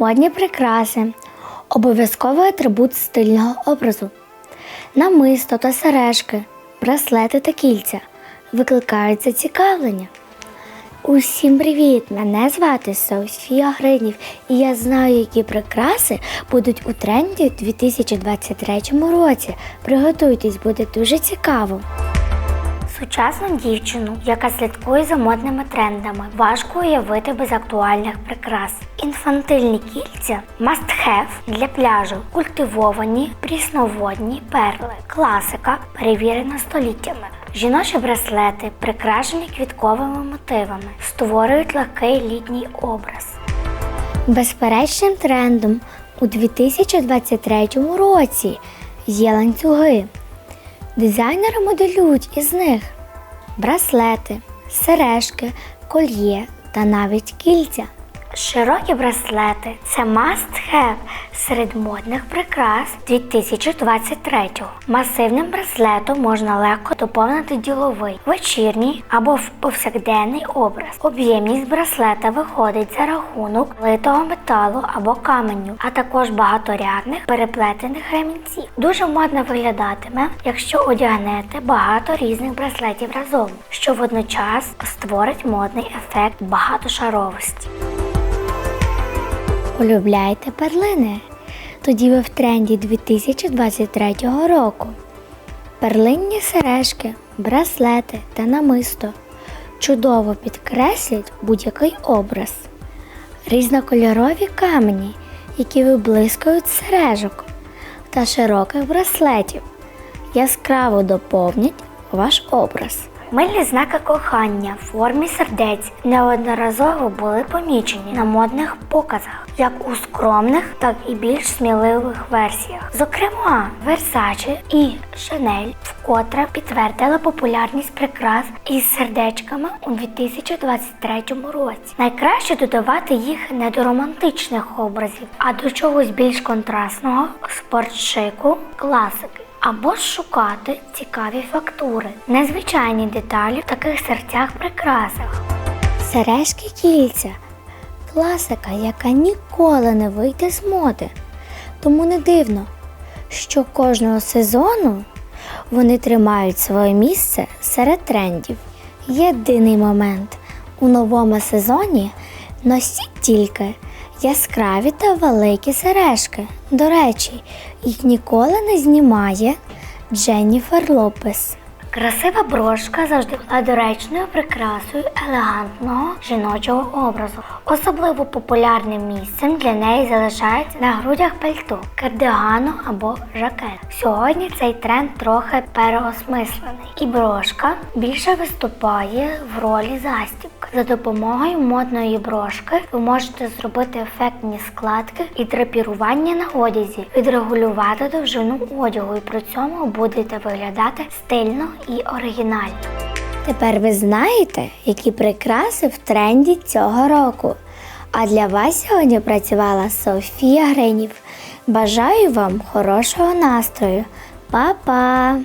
модні прикраси, обов'язковий атрибут стильного образу, намисто та сережки, браслети та кільця викликають зацікавлення. Усім привіт! Мене звати Софія Гринів, і я знаю, які прикраси будуть у тренді у 2023 році. Приготуйтесь, буде дуже цікаво. Сучасну дівчину, яка слідкує за модними трендами, важко уявити без актуальних прикрас. Інфантильні кільця must have для пляжу, культивовані, прісноводні перли, класика, перевірена століттями. Жіночі браслети, прикрашені квітковими мотивами, створюють легкий літній образ. Безперечним трендом у 2023 році є ланцюги. Дизайнери моделюють із них браслети, сережки, кольє та навіть кільця. Широкі браслети це must have серед модних прикрас 2023-го. Масивним браслетом можна легко доповнити діловий, вечірній або в повсякденний образ. Об'ємність браслета виходить за рахунок литого металу або каменю, а також багаторядних переплетених ремінців. Дуже модно виглядатиме, якщо одягнете багато різних браслетів разом, що водночас створить модний ефект багатошаровості. Полюбляєте перлини? Тоді ви в тренді 2023 року. Перлинні сережки, браслети та намисто чудово підкреслять будь-який образ. Різнокольорові камені, які виблискують сережок та широких браслетів, яскраво доповнять ваш образ. Мильні знаки кохання в формі сердець неодноразово були помічені на модних показах, як у скромних, так і більш сміливих версіях. Зокрема, Versace і Chanel вкотре підтвердили популярність прикрас із сердечками у 2023 році. Найкраще додавати їх не до романтичних образів, а до чогось більш контрастного, спортшику, класики. Або шукати цікаві фактури, незвичайні деталі в таких серцях прикрасах. Сережки кільця класика, яка ніколи не вийде з моди. Тому не дивно, що кожного сезону вони тримають своє місце серед трендів. Єдиний момент у новому сезоні носіть тільки яскраві та великі сережки. До речі, їх ніколи не знімає Дженніфер Лопес. Красива брошка завжди була доречною прикрасою елегантного жіночого образу. Особливо популярним місцем для неї залишається на грудях пальто, кардигану або жакет. Сьогодні цей тренд трохи переосмислений, і брошка більше виступає в ролі застібки. За допомогою модної брошки ви можете зробити ефектні складки і драпірування на одязі, відрегулювати довжину одягу і при цьому будете виглядати стильно і оригінально. Тепер ви знаєте, які прикраси в тренді цього року. А для вас сьогодні працювала Софія Гринів. Бажаю вам хорошого настрою. Па-па!